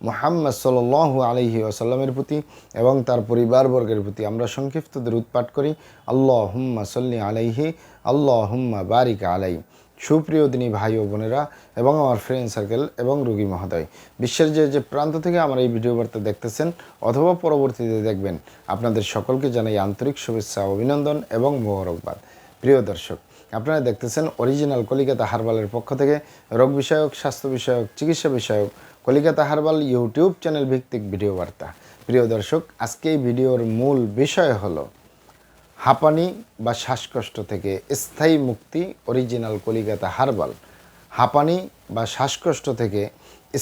মোহাম্মদ সাল্লু আলহি আসাল্লামের প্রতি এবং তার পরিবারবর্গের প্রতি আমরা সংক্ষিপ্ত দরুদ পাঠ করি আল্লাহ হুম্মা সল্লি আলাইহি আল্লাহ হুম্মা বারিক আলাই। সুপ্রিয় দিনী ভাই ও বোনেরা এবং আমার ফ্রেন্ড সার্কেল এবং রুগী মহোদয়, বিশ্বের যে যে প্রান্ত থেকে আমার এই ভিডিও বার্তা দেখতেছেন অথবা পরবর্তীতে দেখবেন, আপনাদের সকলকে জানাই আন্তরিক শুভেচ্ছা, অভিনন্দন এবং মোবারকবাদ। প্রিয় দর্শক, আপনারা দেখতেছেন অরিজিনাল কলিকাতা হারবালের পক্ষ থেকে রোগ বিষয়ক, স্বাস্থ্য বিষয়ক, চিকিৎসা বিষয়ক কলিকাতা হারবাল ইউটিউব চ্যানেল ভিত্তিক ভিডিও বার্তা। প্রিয় দর্শক, আজকে এই ভিডিওর মূল বিষয় হলো হাঁপানি বা শ্বাসকষ্ট থেকে স্থায়ী মুক্তি, অরিজিনাল কলিকাতা হারবাল। হাঁপানি বা শ্বাসকষ্ট থেকে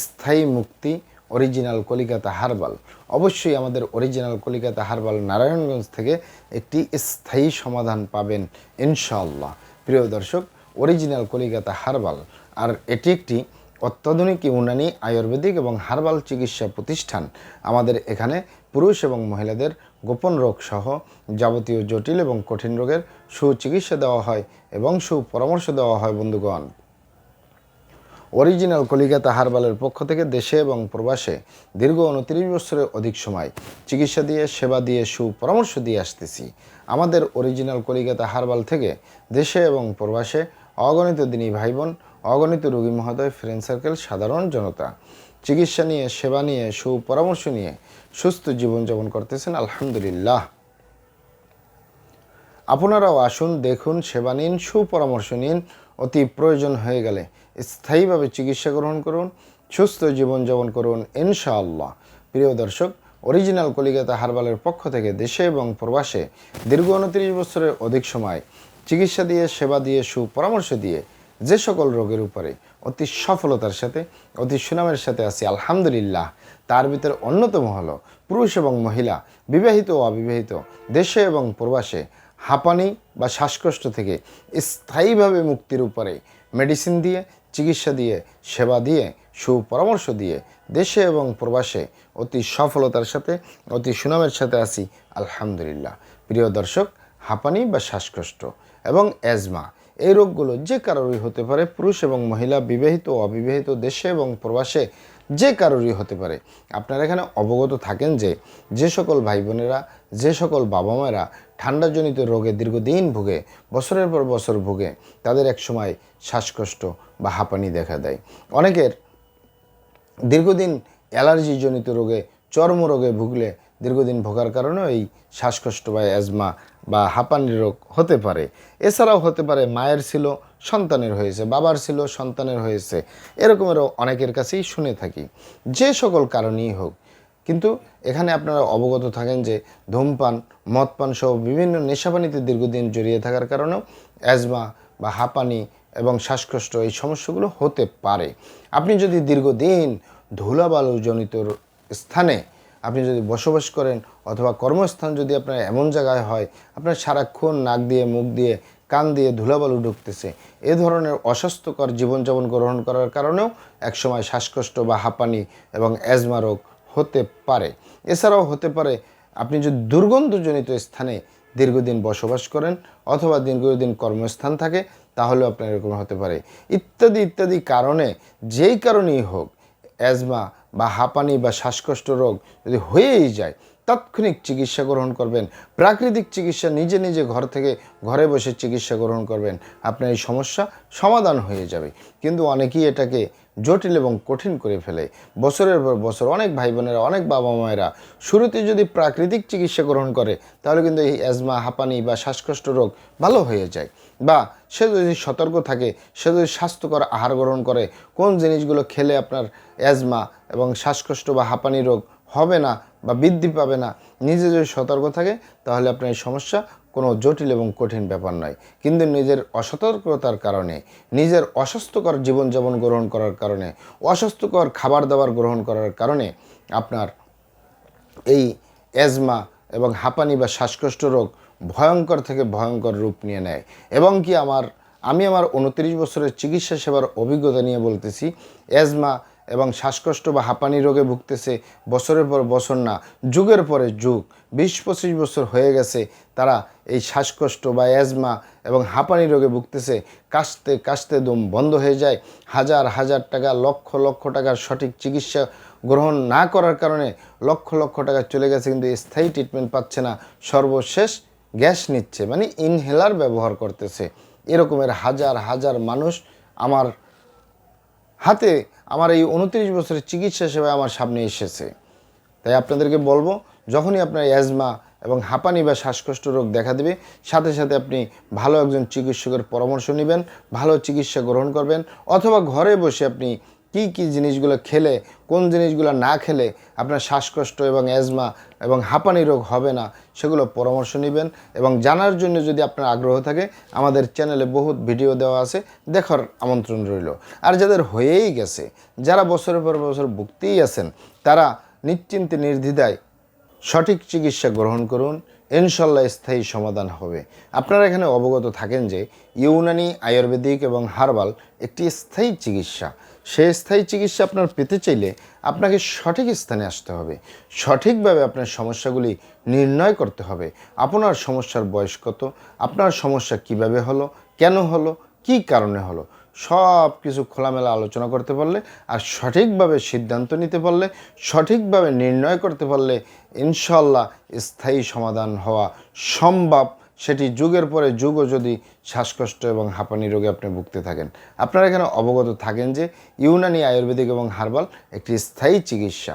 স্থায়ী মুক্তি, অরিজিনাল কলিকাতা হারবাল। অবশ্যই আমাদের অরিজিনাল কলিকাতা হারবাল নারায়ণগঞ্জ থেকে একটি স্থায়ী সমাধান পাবেন, ইনশাআল্লাহ। প্রিয় দর্শক, অরিজিনাল কলিকাতা হারবাল, আর এটি একটি অত্যাধুনিক ইউনানি, আয়ুর্বেদিক এবং হার্বাল চিকিৎসা প্রতিষ্ঠান আমাদের এখানে পুরুষ এবং মহিলাদের গোপন রোগ সহ যাবতীয় জটিল এবং কঠিন রোগের সুচিকিৎসা দেওয়া হয় এবং সুপরামর্শ দেওয়া হয় বন্ধুগণ। অরিজিনাল কলিকাতা হারবালের পক্ষ থেকে দেশে এবং প্রবাসে দীর্ঘ উনত্রিশ বছরের অধিক সময় চিকিৎসা দিয়ে, সেবা দিয়ে, সুপরামর্শ দিয়ে আসতেছি। আমাদের অরিজিনাল কলিকাতা হারবাল থেকে দেশে এবং প্রবাসে অগণিত দিনী ভাই বোন অগণিত রোগী মহোদয় ফ্রেন্ড সার্কেল সাধারণ জনতা। চিকিৎসা নিয়ে, সেবা নিয়ে, সুপরামর্শ নিয়ে সুস্থ জীবনযাপন করতেছেন, আলহামদুলিল্লাহ। আপনারাও আসুন, দেখুন, সেবা নিন, সুপরামর্শ নিন। অতি প্রয়োজন হয়ে গেলে স্থায়ীভাবে চিকিৎসা গ্রহণ করুন, সুস্থ জীবনযাপন করুন, ইনশাআল্লাহ। প্রিয় দর্শক অরিজিনাল কলিকাতা হারবালের পক্ষ থেকে দেশে এবং প্রবাসে দীর্ঘ উনত্রিশ বছরের অধিক সময় চিকিৎসা দিয়ে, সেবা দিয়ে, সুপরামর্শ দিয়ে যে সকল রোগের উপরে অতি সফলতার সাথে, অতি সুনামের সাথে আছি, আলহামদুলিল্লাহ, তার ভিতরে অন্যতম হলো পুরুষ এবং মহিলা, বিবাহিত ও অবিবাহিত, দেশে এবং প্রবাসে, হাঁপানি বা শ্বাসকষ্ট থেকে স্থায়ীভাবে মুক্তির উপরে মেডিসিন দিয়ে, চিকিৎসা দিয়ে, সেবা দিয়ে, সুপরামর্শ দিয়ে দেশে এবং প্রবাসে অতি সফলতার সাথে, অতি সুনামের সাথে আছি, আলহামদুলিল্লাহ। প্রিয় দর্শক, হাঁপানি বা শ্বাসকষ্ট এবং অ্যাজমা এই রোগগুলো যে কারোরই হতে পারে, পুরুষ এবং মহিলা, বিবাহিত অবিবাহিত দেশে এবং প্রবাসে যে কারোরই হতে পারে। আপনারা এখানে অবগত থাকেন যে যে সকল ভাই বোনেরা যে সকল বাবা মায়েরা ঠান্ডাজনিত রোগে দীর্ঘদিন ভুগে, বছরের পর বছর ভুগে, তাদের এক সময় শ্বাসকষ্ট বা হাঁপানি দেখা দেয়। অনেকের দীর্ঘদিন অ্যালার্জিজনিত রোগে, চর্মরোগে ভুগলে দীর্ঘদিন ভোগার কারণেও এই শ্বাসকষ্ট বা অ্যাজমা বা হাঁপানি রোগ হতে পারে। এছাড়াও হতে পারে মায়ের ছিল, সন্তানের হয়েছে, বাবার ছিল, সন্তানের হয়েছে। এরকমেরও অনেকের কাছেই শুনে থাকি। যে সকল কারণেই হোক, কিন্তু এখানে আপনারা অবগত থাকেন যে ধূমপান, মদপান সহ বিভিন্ন নেশাপানিতে দীর্ঘদিন জড়িয়ে থাকার কারণেও অ্যাজমা বা হাঁপানি এবং শ্বাসকষ্ট এই সমস্যাগুলো হতে পারে। আপনি যদি দীর্ঘদিন ধুলাবালুজনিত স্থানে আপনি যদি বসবাস করেন অথবা কর্মস্থান যদি আপনার এমন জায়গায় হয়, আপনার সারাক্ষণ নাক দিয়ে, মুখ দিয়ে, কান দিয়ে ধুলাবালু ঢুকতেছে। এ ধরনের অস্বাস্থ্যকর জীবনযাপন গ্রহণ করার কারণেও একসময় শ্বাসকষ্ট বা হাঁপানি এবং অ্যাজমা রোগ হতে পারে। এছাড়াও হতে পারে, আপনি যদি দুর্গন্ধজনিত স্থানে দীর্ঘদিন বসবাস করেন অথবা দীর্ঘদিন কর্মস্থান থাকে, তাহলেও আপনার এরকম হতে পারে। ইত্যাদি ইত্যাদি কারণে যেই কারণেই হোক, অ্যাজমা বা হাঁপানি বা শ্বাসকষ্ট রোগ যদি হয়েই যায় তাৎক্ষণিক চিকিৎসা গ্রহণ করবেন। প্রাকৃতিক চিকিৎসা নিজে নিজে ঘর থেকে ঘরে বসে চিকিৎসা গ্রহণ করবেন। আপনার এই সমস্যা সমাধান হয়ে যাবে। কিন্তু অনেকেই এটাকে জটিল এবং কঠিন করে ফেলে। বছরের পর বছর অনেক ভাই বোনেরা অনেক বাবা মায়েরা শুরুতে যদি প্রাকৃতিক চিকিৎসা গ্রহণ করে, তাহলে কিন্তু এই অ্যাজমা, হাঁপানি বা শ্বাসকষ্ট রোগ ভালো হয়ে যায়। বা সে যদি সতর্ক থাকে, সে যদি স্বাস্থ্যকর আহার গ্রহণ করে, কোন জিনিসগুলো খেলে আপনার অ্যাজমা এবং শ্বাসকষ্ট বা হাঁপানি রোগ হবে না বা বৃদ্ধি পাবে না, নিজে যদি সতর্ক থাকে, তাহলে আপনার এই সমস্যা কোনো জটিল এবং কঠিন ব্যাপার নয়। কিন্তু নিজের অসতর্কতার কারণে, নিজের অস্বাস্থ্যকর জীবনযাপন গ্রহণ করার কারণে, অস্বাস্থ্যকর খাবার দাবার গ্রহণ করার কারণে আপনার এই অ্যাজমা এবং হাঁপানি বা শ্বাসকষ্ট রোগ ভয়ঙ্কর থেকে ভয়ঙ্কর রূপ নিয়ে নেয়। এবং কি আমার, আমি আমার উনত্রিশ বছরের চিকিৎসা সেবার অভিজ্ঞতা নিয়ে বলতেছি অ্যাজমা এবং শ্বাসকষ্ট বা হাঁপানি রোগে ভুগতেছে, বছরের পর বছর না, যুগের পরে যুগ। বিশ পঁচিশ বছর হয়ে গেছে তারা এই শ্বাসকষ্ট বা অ্যাজমা এবং হাঁপানি রোগে ভুগতেছে। কাশতে কাশতে দম বন্ধ হয়ে যায়। হাজার হাজার টাকা, লক্ষ লক্ষ টাকার সঠিক চিকিৎসা গ্রহণ না করার কারণে লক্ষ লক্ষ টাকা চলে গেছে কিন্তু স্থায়ী ট্রিটমেন্ট পাচ্ছে না। সর্বশেষ গ্যাস নিচ্ছে মানে ইনহেলার ব্যবহার করতেছে। এরকমের হাজার হাজার মানুষ আমার হাতে আমার এই উনত্রিশ বছরের চিকিৎসা সেবা আমার সামনে এসেছে। তাই আপনাদেরকে বলব, যখনই আপনার অ্যাজমা এবং হাঁপানি বা শ্বাসকষ্ট রোগ দেখা দেবে, সাথে সাথে আপনি ভালো একজন চিকিৎসকের পরামর্শ নেবেন, ভালো চিকিৎসা গ্রহণ করবেন, অথবা ঘরে বসে আপনি কি কি জিনিসগুলো খেলে, কোন জিনিসগুলো না খেলে আপনার শ্বাসকষ্ট এবং অ্যাজমা এবং হাঁপানি রোগ হবে না, সেগুলো পরামর্শ নেবেন এবং জানার জন্য যদি আপনার আগ্রহ থাকে, আমাদের চ্যানেলে বহুত ভিডিও দেওয়া আছে, দেখার আমন্ত্রণ রইল। আর যাদের হয়েই গেছে, যারা বছরের পর বছর ভুগতেই আছেন, তারা নিশ্চিন্তে নির্দ্বিধায় সঠিক চিকিৎসা গ্রহণ করুন ইনশাল্লাহ স্থায়ী সমাধান হবে। আপনারা এখানে অবগত থাকেন যে ইউনানি, আয়ুর্বেদিক এবং হার্বাল একটি স্থায়ী চিকিৎসা। সেই স্থায়ী চিকিৎসা আপনার পেতে চাইলে আপনাকে সঠিক স্থানে আসতে হবে। সঠিকভাবে আপনার সমস্যাগুলি নির্ণয় করতে হবে। আপনার সমস্যার বয়স কত? আপনার সমস্যা কীভাবে হলো? কেন হলো? কি কারণে হলো? সব কিছু খোলামেলা আলোচনা করতে পারলে আর সঠিকভাবে সিদ্ধান্ত নিতে পারলে, সঠিকভাবে নির্ণয় করতে পারলে ইনশাল্লাহ স্থায়ী সমাধান হওয়া সম্ভব। সেটি যুগের পরে যুগও যদি শ্বাসকষ্ট এবং হাঁপানি রোগে আপনি ভুগতে থাকেন। আপনারা এখানে অবগত থাকেন যে ইউনানি আয়ুর্বেদিক এবং হার্বাল একটি স্থায়ী চিকিৎসা।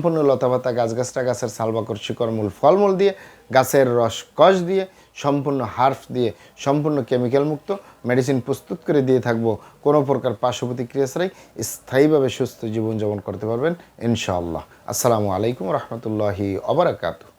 সম্পূর্ণ লতাপাতা গাছগাছটা গাছের সালবাকর শিকড় মূল ফলমূল দিয়ে, গাছের রস কষ দিয়ে, সম্পূর্ণ হার্ফ দিয়ে, সম্পূর্ণ কেমিক্যাল মুক্ত মেডিসিন প্রস্তুত করে দিয়ে থাকব। কোনো প্রকার পার্শ্ব প্রতিক্রিয়া ছাড়াই স্থায়ীভাবে সুস্থ জীবনযাপন করতে পারবেন, ইনশাআল্লাহ। আসসালামু আলাইকুম রহমতুল্লাহি অবরাকাতু